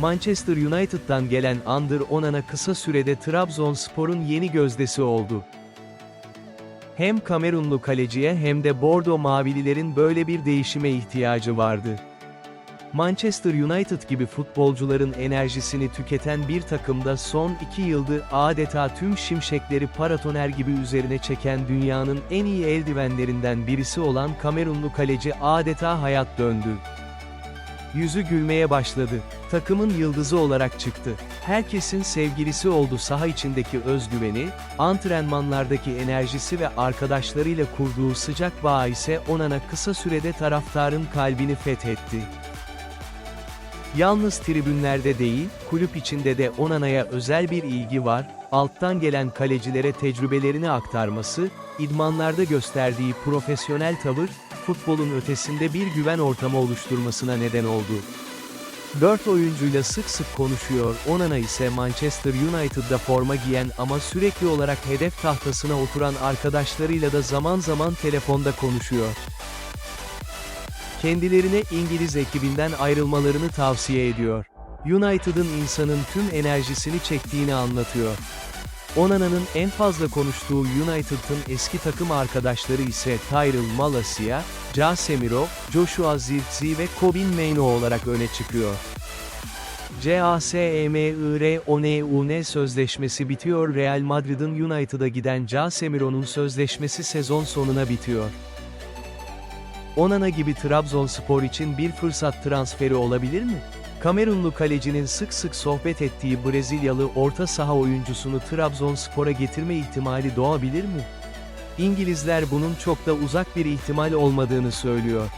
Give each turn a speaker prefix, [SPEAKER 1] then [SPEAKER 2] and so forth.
[SPEAKER 1] Manchester United'dan gelen Under Onana kısa sürede Trabzonspor'un yeni gözdesi oldu. Hem Kamerunlu kaleciye hem de Bordo Mavililerin böyle bir değişime ihtiyacı vardı. Manchester United gibi futbolcuların enerjisini tüketen bir takımda son iki yıldır adeta tüm şimşekleri paratoner gibi üzerine çeken dünyanın en iyi eldivenlerinden birisi olan Kamerunlu kaleci adeta hayat döndü. Yüzü gülmeye başladı. Takımın yıldızı olarak çıktı. Herkesin sevgilisi oldu saha içindeki özgüveni, antrenmanlardaki enerjisi ve arkadaşlarıyla kurduğu sıcak bağ ise Onana kısa sürede taraftarın kalbini fethetti. Yalnız tribünlerde değil, kulüp içinde de Onana'ya özel bir ilgi var, alttan gelen kalecilere tecrübelerini aktarması, idmanlarda gösterdiği profesyonel tavır, futbolun ötesinde bir güven ortamı oluşturmasına neden oldu. Dört oyuncuyla sık sık konuşuyor, Onana ise Manchester United'da forma giyen ama sürekli olarak hedef tahtasına oturan arkadaşlarıyla da zaman zaman telefonda konuşuyor. Kendilerine İngiliz ekibinden ayrılmalarını tavsiye ediyor. United'ın insanın tüm enerjisini çektiğini anlatıyor. Onana'nın en fazla konuştuğu United'ın eski takım arkadaşları ise Tyrell Malacia, Casemiro, Joshua Zirkzee ve Kobin Mainoo olarak öne çıkıyor. CASEMIR sözleşmesi bitiyor Real Madrid'in United'a giden Casemiro'nun sözleşmesi sezon sonuna bitiyor. Onana gibi Trabzonspor için bir fırsat transferi olabilir mi? Kamerunlu kalecinin sık sık sohbet ettiği Brezilyalı orta saha oyuncusunu Trabzonspor'a getirme ihtimali doğabilir mi? İngilizler bunun çok da uzak bir ihtimal olmadığını söylüyor.